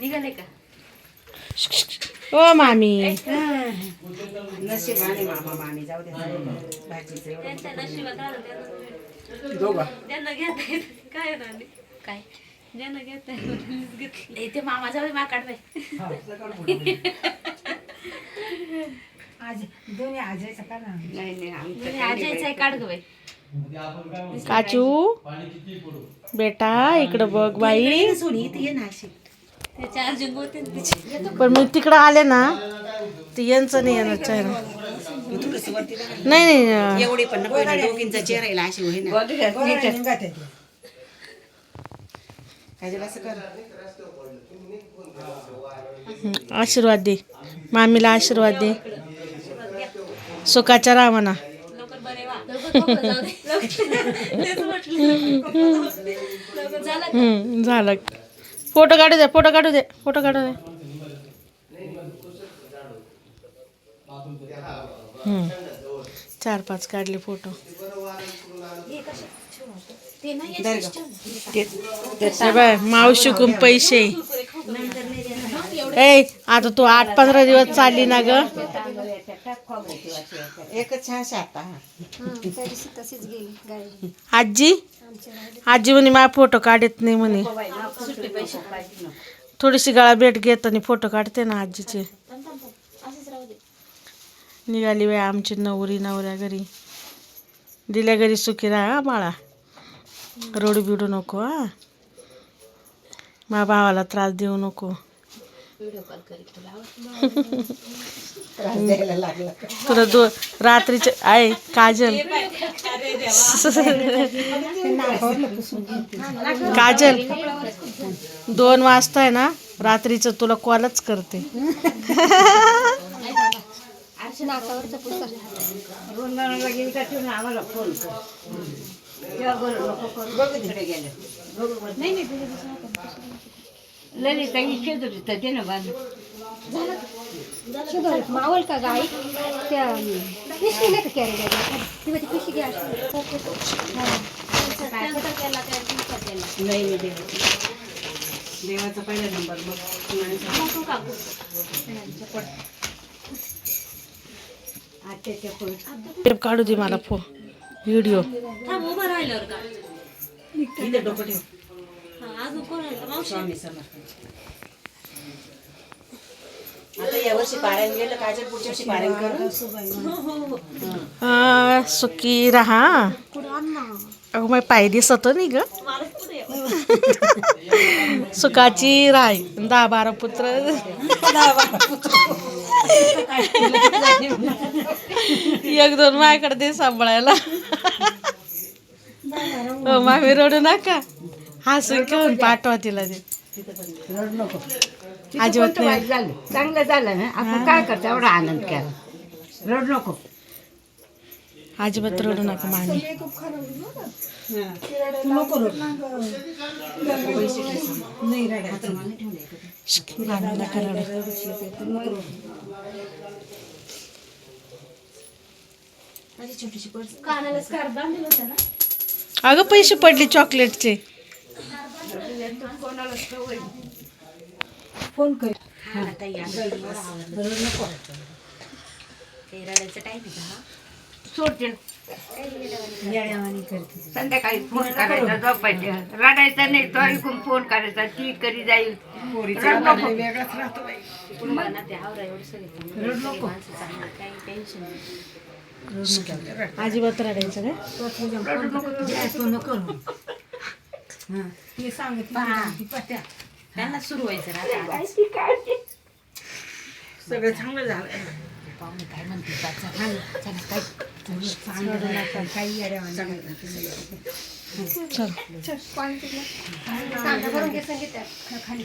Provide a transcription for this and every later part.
निघाले का? ओ मामी. नशिबाने मामा मामी जाऊ दे. भाजीचं एवढं त्यांच्या नशिबात आलं त्यांना दोघं. त्यांना घेता येत काय काय? ज्यांना घेता येत घेतली. ते मामा जाऊ मा काढवाय आज दोन्ही आजायचं का ना नाही नाही आमचं आजायचं आहे काढ गं बाई. काचू बेटा इकडं बघ बाई. पण मी तिकडं आले ना ते यांचं नाही येणार चेहरा. नाही नाही एवढी पण दोघींचा चेहरा अशी आशीर्वाद दे. मामीला आशीर्वाद दे. सुखाच्या रामाना हम्म, झालं. फोटो काढू दे फोटो काढू दे फोटो काढू दे. हम्म. चार पाच काढले फोटो. हे बाय मावशीकून पैसे. ए आता तू आठ पंधरा दिवस चालली ना ग. एकच आता त्या दिवशी तशीच गेली गाडी. आजी? आजी म्हणे माझा फोटो काढत नाही म्हणे. सुट्टी पैसे थोडीशी गळा भेट घेत आणि फोटो काढते ना आजीचे. असंच राहू दे निघाली बाई आमची नवरी नवऱ्या घरी. दिल्या घरी सुखी राहा हा बाळा. रोड बिडू नको हा. मा भावाला त्रास देऊ नको. व्हिडिओ कॉल करी तुला त्रास द्यायला लागला. तुला दो रात्रीचे आहे काजल. काजल दोन वाजता आहे ना रात्रीचं तुला कॉलच करते. फोन कर तेव्हा बरं नको करू बघ तिकडे गेले ललिता होती तर ते ना बांध शुगर मावल का गाई? त्या पिशवी नाही का कॅरी ती ती पिशवी घ्या. नाही नाही देवाचं देवाचा पहिला नंबर मग आत्याच्या काढू दे मला फो व्हिडिओ थांब उभं राहिल्यावर का? इथे डोकं ठेव हा अजून कोण राहिलं मावशी स्वामी समर्थ आता यावर्षी पारायण गेलं पुढच्या वर्षी पारायण करू सुखी राहा. अगं मग पाय दिसत नाही ग. सुखाची राय. दहा बारा पुत्र. एक दोन माझ्याकडे दे सांभाळायला. हो मामी रडू नका. हसून घेऊन पाठवा तिला ते. अजिबात नाही झालं. चांगलं झालं ना आपण काय करतो? एवढा आनंद केला. रड नको. अजिबात रडू नका मामी. मामी नका रडू. कानाला स्कार्फ बांधलेलं होतं ना. अगं पैसे पडले चॉकलेटचे आता या. ते रडायचं टाईम आहे का? सोडते. संध्याकाळी फोन करायचा झोपायचे. रडायचा नाही तो ऐकून फोन करायचा ती करी जाईल? रड नको. पुन्हा ना ते काही काय त्यांना सुरू व्हायचं राहता सगळं चांगलं झालं. पाहुणे काय म्हणते सांगितलं. खाली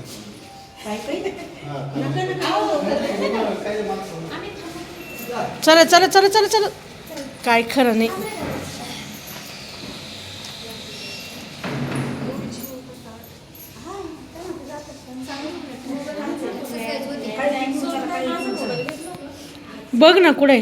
चला चला चला चला चला. काय खरं नाही. बघ ना कुठे